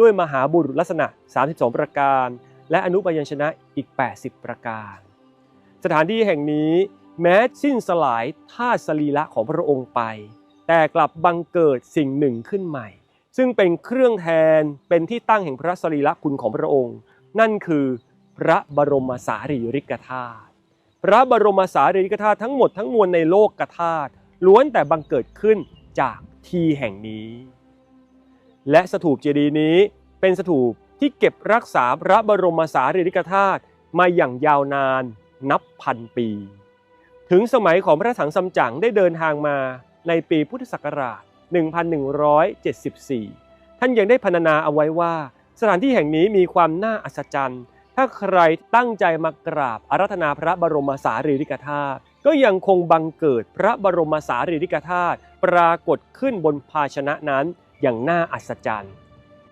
ด้วยมหาบุรุษลักษณะ 32 ประการ และอนุปยัญชนะอีก 80 ประการ สถานที่แห่งนี้แม้สิ้นสลายธาสรีระของพระองค์ไป แต่กลับบังเกิดสิ่งหนึ่งขึ้นใหม่ ซึ่งเป็นเครื่องแทนเป็นที่ตั้งแห่งพระสรีระคุณของพระองค์ นั่นคือพระบรมสารีริกธาตุพระบรมสารีริกธาตุทั้งหมดทั้งมวลในโลกกธาตุล้วนแต่บังเกิดขึ้นจากที่แห่งนี้ และสถูปเจดีย์นี้เป็นสถูปที่เก็บรักษาพระบรมสารีริกธาตุมาอย่างยาวนานนับพันปี ถึงสมัยของพระถังซัมจั๋งได้เดินทางมาในปีพุทธศักราช 1174 ท่านยังได้พรรณนาเอาไว้ว่า สถานที่แห่งนี้มีความน่าอัศจรรย์ ถ้าใครตั้งใจมากราบอารัธนาพระบรมสารีริกธาตุก็ยังคงบังเกิดพระบรมสารีริกธาตุปรากฏขึ้นบนภาชนะนั้น อย่างน่าอัศจรรย์